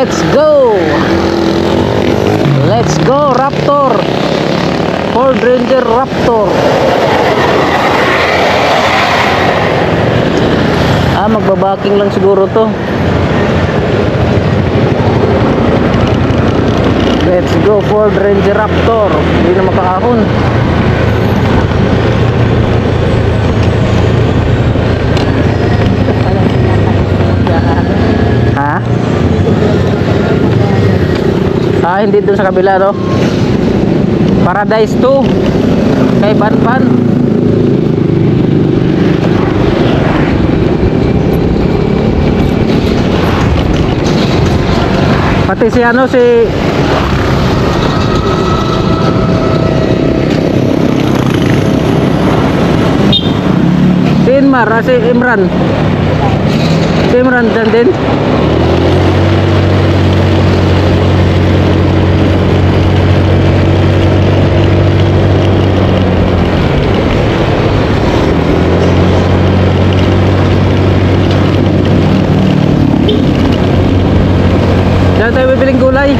Let's go! Let's go, Raptor! Ford Ranger Raptor! Ah, magbabaking lang siguro to. Let's go, Ford Ranger Raptor! Hindi na makakahon. Ah, hindi dun sa kabila, no? Paradise 2. Kay Banban. Pati si ano, si... Si ah, si Imran. Si Imran dyan din. Diyan tayo bibiling gulay.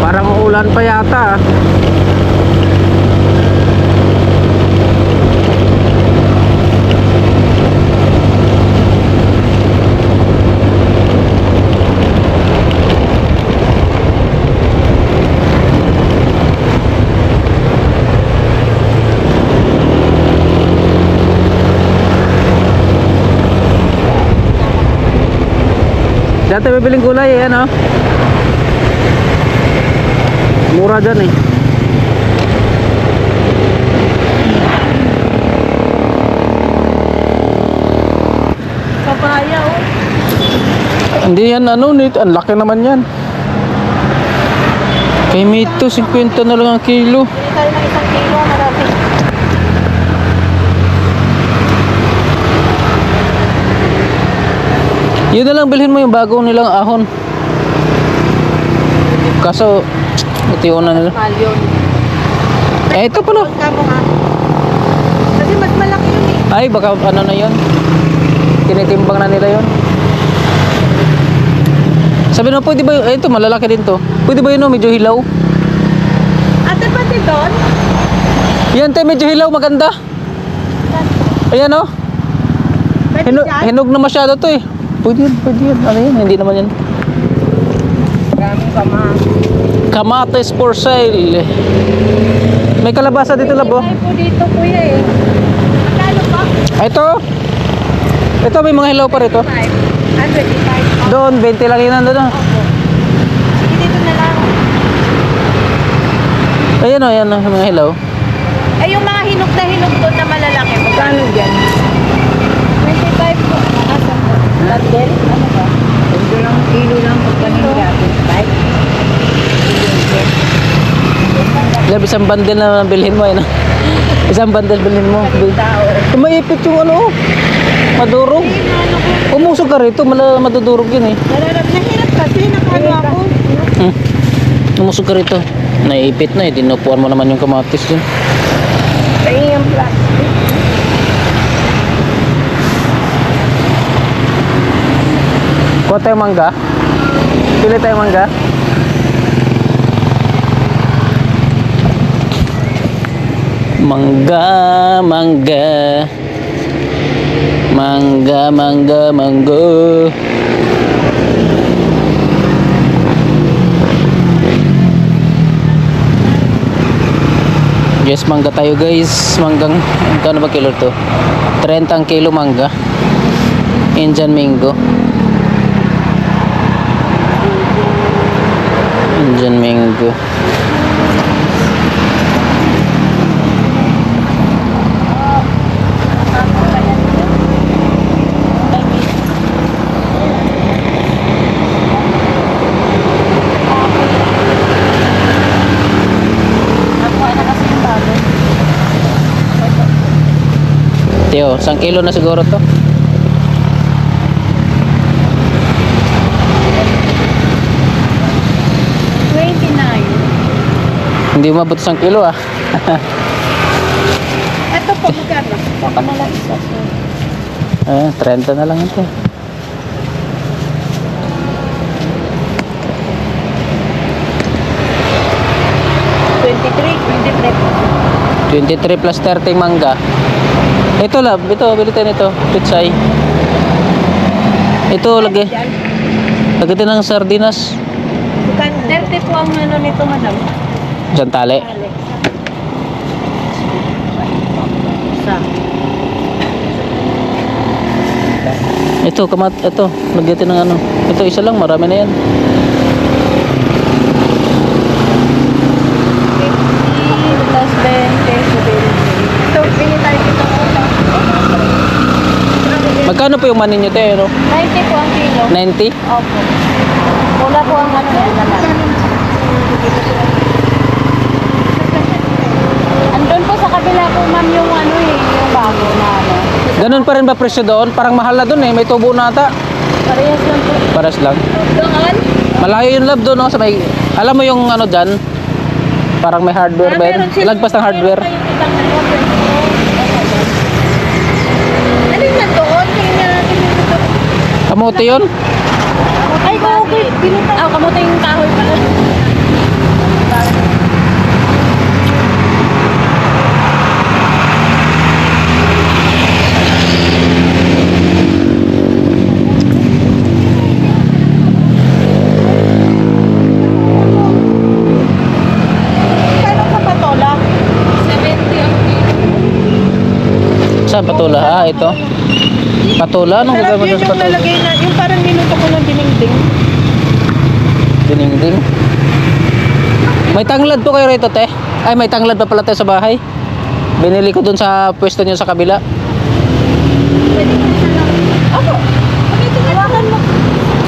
Parang uulan pa yata. ah. Tayo bibiling gulay eh, ano? Mura dyan eh. Papaya, oh. Hindi yan ano, ang laki naman yan. Kay Mito, 50 na lang ang kilo. Tayo isang kilo, marami. Yun na lang bilhin mo yung bagong nilang ahon. Kaso, ito yung una nila. Mahal yun. Eh, ito pala. Kasi mas malaki yun eh. Ay, baka ano na yun. Tinitimbang na nila yun. Sabi mo, pwede ba yun? Eh, ito, malalaki din to. Pwede ba yun, no? medyo hilaw? Ate, pati doon? Yan, te, medyo hilaw, maganda. Ayan, oh. Dyan? hinog na masyado to eh. Pwede yan, pwede yan. Ano yan? Hindi naman yan. Maraming kama. Kamates for sale. May kalabasa dito, labo. Tayo po dito, kuya eh. Magkano pa? Ah, ito. Ito, may mga hilaw pa rito. 5. Ah, 25. Doon, 20 lang yun nandun. Opo. Sige, dito na lang. Ayan o, ayan o, mga hilaw. Eh, yung mga hinog na hinog doon na malalaki. Magkano dyan? 25 po. Asan po? Landel? Ano ba? Ito lang, kilo lang. Pagkanin natin. 5? Lab, isang bundle na bilhin mo, ayun. ah. Isang bundle bilhin mo. Bil- Tao. Eh, maipit yung ano, oh. madurog. Umusog ka rito, mala, madudurog yun eh. Nararap, nahirap kasi. Nakano ako. Hmm. Umusog ka rito. Naipit na eh, dinupuan mo naman yung kamatis dun. Ay, yung plastic. Kuha tayo mangga. Pili tayo mangga. Mangga, mangga. Mangga, mangga, mangga. Yes, mangga tayo guys. Manggang, ano ba kilo to? 30 ang kilo mangga. Indian mango. Asian mango. Teo, isang kilo na siguro to. Hindi umabot isang kilo ah. Ito po, magkano? Baka na lang isa. Eh, 30 na lang ito. Twenty-three, twenty-three. 23 plus 30 mangga. Ito lab, ito, bilitin ito. Pitsay. Ito, lagi. Yan. Lagi din ng sardinas. Magkano? Thirty po ang ano nito, madam. Isang tali. Ito, kamat, ito. Lagyan din ng ano. Ito, isa lang, marami na yan. Magkano po yung money nyo, te? Ano? 90 po ang kilo. 90? Opo. Wala po ang ano Andun po sa kabila po ma'am yung ano eh, yung bago na ano. Ganun pa rin ba presyo doon? Parang mahal na doon eh. May tubo na ata. Parehas lang po. Paras lang. Doon? Malayo yung lab doon, no? Sa may... Alam mo yung ano dyan? Parang may hardware ba yun? Lagpas ng hardware. Ano yung nandoon? Tingnan natin yung. Kamote yun? Ay, okay. Pinuta. Ah, kamuta yung kahoy pala. Kano ka patola? 70 ang Saan patula? Ah, ito. Patula? Anong gagawin mo yun sa yung patula? nalagay na, yung parang niluto ko ng dinengding. Diningding. May tanglad po kayo rito, te. Ay, may tanglad pa pala tayo sa bahay. Binili ko dun sa pwesto niyo sa kabila. Pwede ko isa lang. Ito Hawakan mo.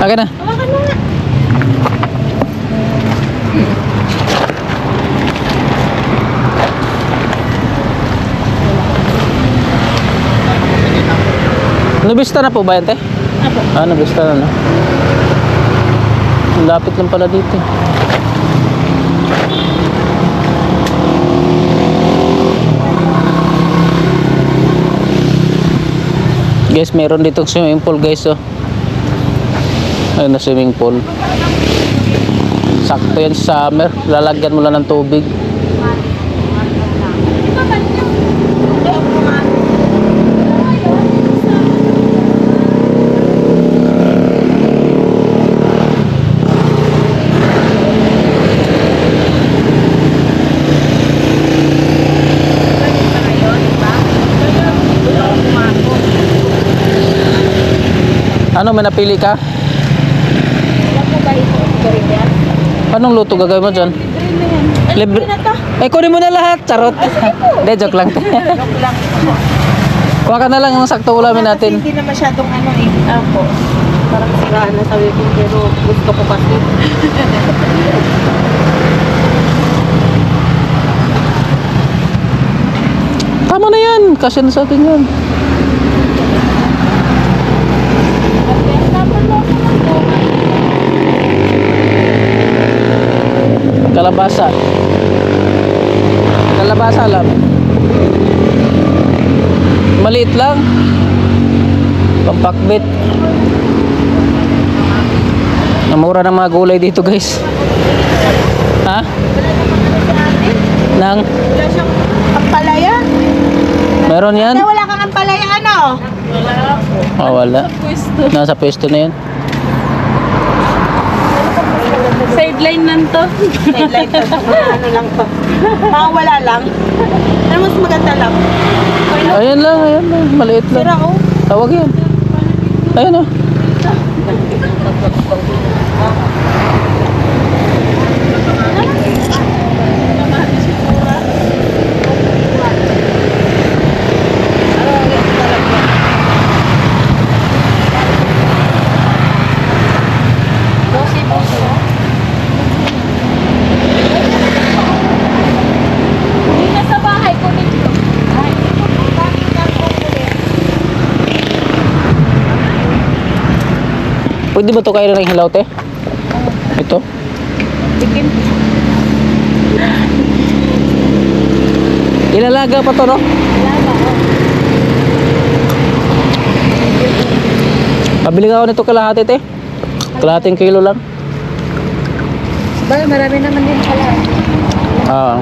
Akin na. Nabista na po ba yan, te? Apo. Ah, nabista na na. Ang Lapit lang pala dito. Guys, meron ditong swimming pool guys oh. Ayun na swimming pool. Sakto yan sa summer. Lalagyan mo lang ng tubig. Ano, may napili ka? Ba ito? Rin yan? Anong luto gagawin mo dyan? Libre na yan. Libre na to. Eh, kunin mo na lahat. Charot. Hindi, joke lang. Joke lang. Kuha ka na lang ng sakto ulamin natin. Hindi na masyadong ano eh. Apo. Parang siraan na sabi ko pero gusto ko kasi. Tama na yan. Kasi na sa atin yan. Kalabasa. Kalabasa lang. Maliit lang. Pampakbit. Namura ng mga gulay dito guys. Ha? Nang? Wala siyang ampalaya. Meron yan? Wala kang ampalaya ano? Oh, wala. Nasa pwesto na yan. Sideline lang to. Sideline to. ano lang to. Mga wala lang. Pero mas maganda lang. Ayan lang, ayan lang. Maliit lang. Sira oh. Tawag yan. Ayan oh. Dosi, dosi. Hindi na sa bahay ko nito. Ay, bakit ang kukulit? Pwede ba to kayo ng hilaw, te? Ito? Chicken. Ilalaga pa to, no? Lama, oh. Pabili ka ako nito kalahati, te. Kalahating kilo lang. Ba, marami naman din pala. Ah.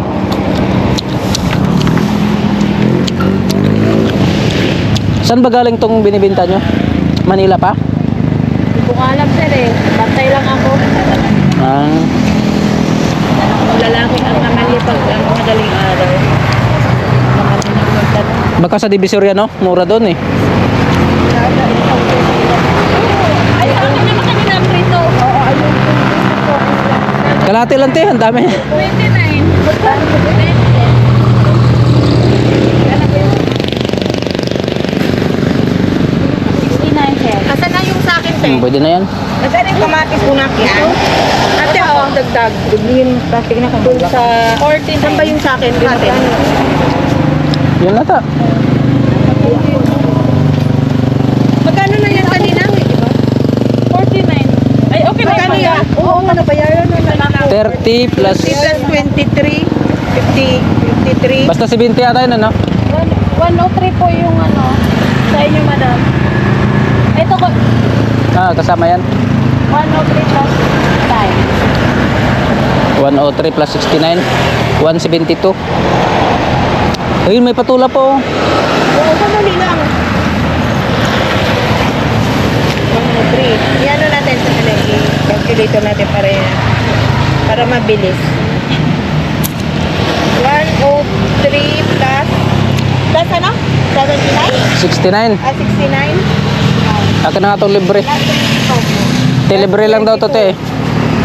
Saan ba galing tong binibinta nyo? Manila pa? Hindi ko alam sir eh. Bantay lang ako. Ah. Lalaki ang namalipag ang madaling araw. Baka sa Divisoria, no? Mura doon eh. Kalahati lang, te. Ang dami. 29. Asan na akin, Hmm, pwede na yan. Nasaan yung kamatis unak yan? Ate, ako ang dagdag. Yung plastic na kung sa 14. Saan ba yung sa akin? Natin. Yun nata. Magkano na yan kanina? 49. Ay, okay Magkano yan? Oo, ano bayaran na lang. 30 plus... 50 plus 23. 50, 53. Basta 70 ata yun, ano? 103 po yung ano, sa inyo, madam. Ito ko, Ah, kasama yan. 103 plus 103 plus 69. 172. Ayun, may patula po. Oo, sandali lang. 103. Iano natin sa kanila, i-calculator natin para para mabilis. 103 plus plus ano? 79? 69. Ah, 69? Akin na nga itong libre. Plus 3 Te, libre lang daw to, te. Plus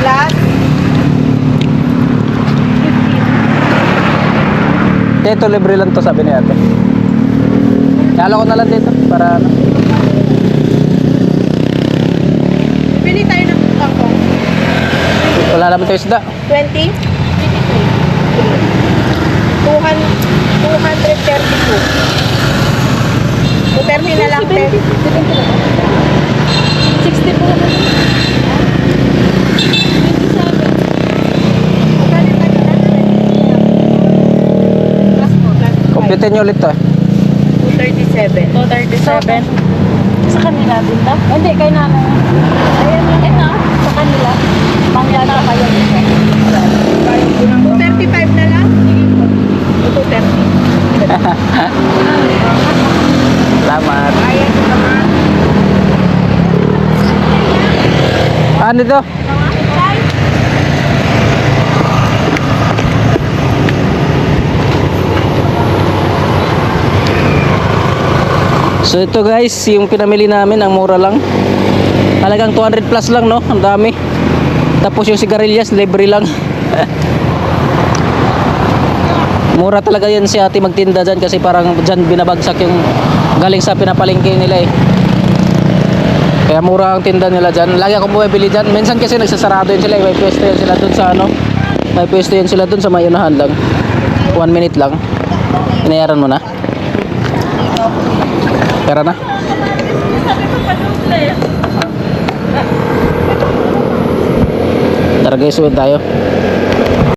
15. Te, ito libre lang to, sabi ni ate. Kala ko na lang dito, para ano. Bili tayo ng kangkong. Wala naman tayo isda. 20? 232. 230 na lang, 10. 60 po. 27. Compute nyo ulit to. 237. 237. Sa kanila din ta? Hindi, kay nanay. Ayan lang. Ito, sa kanila. Mangyata kayo. 235 na lang? O 230. Salamat. Ano to? So ito guys, yung pinamili namin, ang mura lang. Halagang 200 plus lang, no? Ang dami. Tapos yung sigarilyas, libre lang. mura talaga yan si ate magtinda dyan kasi parang dyan binabagsak yung galing sa pinapalingke nila eh. Kaya mura ang tinda nila dyan. Lagi ako bumibili dyan. Minsan kasi nagsasarado yun sila. eh. May pwesto yan sila dun sa ano. May pwesto yan sila dun sa may unahan lang. One minute lang. Inayaran mo na. Pera na. Tara guys, uwi tayo.